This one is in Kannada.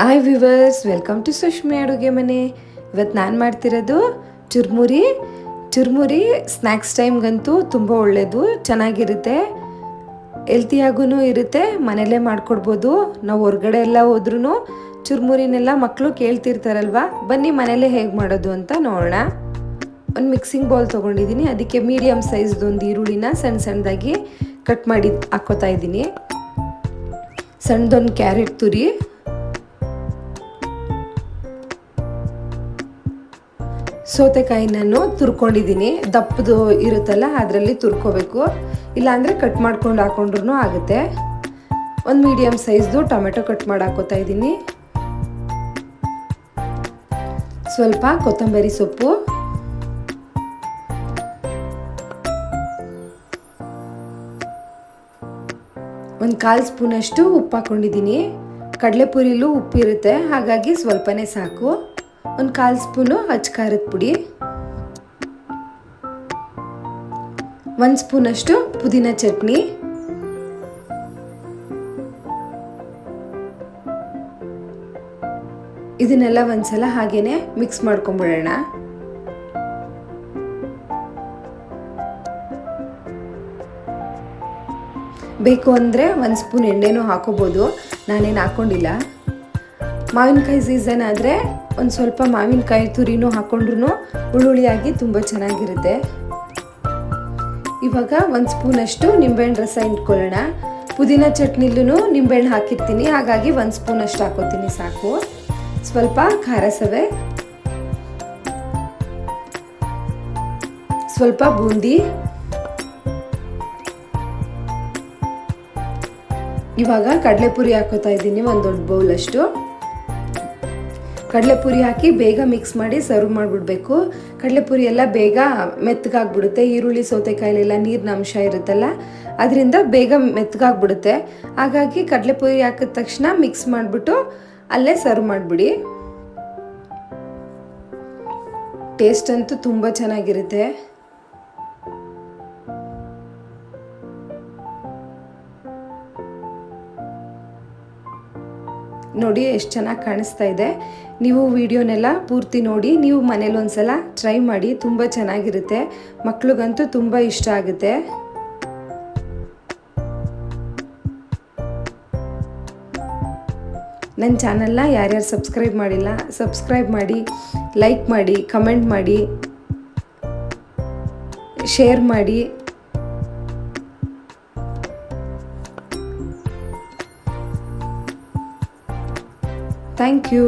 Hi viewers welcome to Sushmi ಅಡುಗೆ ಮನೆ ಇವತ್ತು ನಾನು ಮಾಡ್ತಿರೋದು ಚುರ್ಮುರಿ. ಚುರ್ಮುರಿ ಸ್ನ್ಯಾಕ್ಸ್ ಟೈಮ್ಗಂತೂ ತುಂಬ ಒಳ್ಳೆಯದು ಚೆನ್ನಾಗಿರುತ್ತೆ. ಹೆಲ್ತಿಯಾಗೂ ಇರುತ್ತೆ ಮನೇಲೇ ಮಾಡ್ಕೊಡ್ಬೋದು. ನಾವು ಹೊರಗಡೆ ಎಲ್ಲ ಹೋದ್ರೂ ಚುರ್ಮುರಿನೆಲ್ಲ ಮಕ್ಕಳು ಕೇಳ್ತಿರ್ತಾರಲ್ವ? ಬನ್ನಿ ಮನೇಲೇ ಹೇಗೆ ಮಾಡೋದು ಅಂತ ನೋಡೋಣ. ಒಂದು ಮಿಕ್ಸಿಂಗ್ ಬೌಲ್ ತೊಗೊಂಡಿದ್ದೀನಿ ಅದಕ್ಕೆ ಮೀಡಿಯಮ್ ಸೈಜ್ದು ಒಂದು ಈರುಳ್ಳಿನ ಸಣ್ಣ ಸಣ್ಣದಾಗಿ ಕಟ್ ಮಾಡಿ ಹಾಕ್ಕೋತಾ ಇದ್ದೀನಿ ಸಣ್ಣದೊಂದು ಕ್ಯಾರೆಟ್ ತುರಿ ಸೌತೆಕಾಯಿ ನಾನು ತುರ್ಕೊಂಡಿದ್ದೀನಿ. ದಪ್ಪದು ಇರುತ್ತಲ್ಲ, ಅದರಲ್ಲಿ ತುರ್ಕೋಬೇಕು. ಇಲ್ಲಾಂದರೆ ಕಟ್ ಮಾಡ್ಕೊಂಡು ಹಾಕೊಂಡ್ರೂ ಆಗುತ್ತೆ. ಒಂದು ಮೀಡಿಯಮ್ ಸೈಜ್ದು ಟೊಮೆಟೊ ಕಟ್ ಮಾಡಿ ಹಾಕೋತಾ ಇದ್ದೀನಿ. ಸ್ವಲ್ಪ ಕೊತ್ತಂಬರಿ ಸೊಪ್ಪು. ಒಂದು ಕಾಲು ಸ್ಪೂನಷ್ಟು ಉಪ್ಪು ಹಾಕ್ಕೊಂಡಿದ್ದೀನಿ ಕಡಲೆಪುರಿಲೂ ಉಪ್ಪಿರುತ್ತೆ, ಹಾಗಾಗಿ ಸ್ವಲ್ಪನೇ ಸಾಕು. ಒಂದು ಕಾಲು ಸ್ಪೂನು ಖಾರದ ಪುಡಿ. ಒಂದು ಸ್ಪೂನಷ್ಟು ಪುದೀನ ಚಟ್ನಿ. ಇದನ್ನೆಲ್ಲ ಒಂದ್ಸಲ ಹಾಗೇನೆ ಮಿಕ್ಸ್ ಮಾಡ್ಕೊಂಬಿಡೋಣ. ಬೇಕು ಅಂದರೆ ಒಂದು ಸ್ಪೂನ್ ಎಣ್ಣೆನೂ ಹಾಕೋಬೋದು. ನಾನೇನು ಹಾಕ್ಕೊಂಡಿಲ್ಲ ಮಾವಿನಕಾಯಿ ಸೀಸನ್ ಆದರೆ ಒಂದು ಸ್ವಲ್ಪ ಮಾವಿನಕಾಯಿ ತುರಿನೂ ಹಾಕೊಂಡ್ರು ಹುಳುಳಿಯಾಗಿ ತುಂಬ ಚೆನ್ನಾಗಿರುತ್ತೆ. ಇವಾಗ ಒಂದು ಸ್ಪೂನಷ್ಟು ನಿಂಬೆಹಣ್ಣು ರಸ ಇಟ್ಕೊಳ್ಳೋಣ. ಪುದೀನ ಚಟ್ನಿಲೂ ನಿಂಬೆಹಣ್ಣು ಹಾಕಿರ್ತೀನಿ, ಹಾಗಾಗಿ ಒಂದು ಸ್ಪೂನಷ್ಟು ಹಾಕೋತೀನಿ ಸಾಕು. ಸ್ವಲ್ಪ ಖಾರ ಸವೆ. ಸ್ವಲ್ಪ ಬೂಂದಿ. ಇವಾಗ ಕಡಲೆಪುರಿ ಹಾಕೋತಾ ಇದ್ದೀನಿ ಒಂದು ದೊಡ್ಡ ಬೌಲಷ್ಟು. ಕಡಲೆಪುರಿ ಹಾಕಿ ಬೇಗ ಮಿಕ್ಸ್ ಮಾಡಿ ಸರ್ವ್ ಮಾಡಿಬಿಡ್ಬೇಕು. ಕಡಲೆಪುರಿ ಎಲ್ಲ ಬೇಗ ಮೆತ್ತಗಾಗ್ಬಿಡುತ್ತೆ. ಈರುಳ್ಳಿ, ಸೌತೆಕಾಯಿಲೆಲ್ಲ ನೀರಿನ ಅಂಶ ಇರುತ್ತಲ್ಲ, ಅದರಿಂದ ಬೇಗ ಮೆತ್ತಗಾಗ್ಬಿಡುತ್ತೆ. ಹಾಗಾಗಿ ಕಡಲೆಪುರಿ ಹಾಕಿದ ತಕ್ಷಣ ಮಿಕ್ಸ್ ಮಾಡಿಬಿಟ್ಟು ಅಲ್ಲೇ ಸರ್ವ್ ಮಾಡಿಬಿಡಿ. ಟೇಸ್ಟ್ ಅಂತೂ ತುಂಬ ಚೆನ್ನಾಗಿರುತ್ತೆ. ನೋಡಿ ಎಷ್ಟು ಚೆನ್ನಾಗಿ ಕಾಣಿಸ್ತಾ ಇದೆ. ನೀವು ವಿಡಿಯೋನೆಲ್ಲ ಪೂರ್ತಿ ನೋಡಿ, ನೀವು ಮನೇಲಿ ಒಂದ್ಸಲ ಟ್ರೈ ಮಾಡಿ, ತುಂಬ ಚೆನ್ನಾಗಿರುತ್ತೆ. ಮಕ್ಳಿಗಂತೂ ತುಂಬ ಇಷ್ಟ ಆಗುತ್ತೆ. ನನ್ನ ಚಾನಲ್ನ ಯಾರ್ಯಾರು ಸಬ್ಸ್ಕ್ರೈಬ್ ಮಾಡಿಲ್ಲ, ಸಬ್ಸ್ಕ್ರೈಬ್ ಮಾಡಿ, ಲೈಕ್ ಮಾಡಿ, ಕಮೆಂಟ್ ಮಾಡಿ, ಶೇರ್ ಮಾಡಿ. Thank you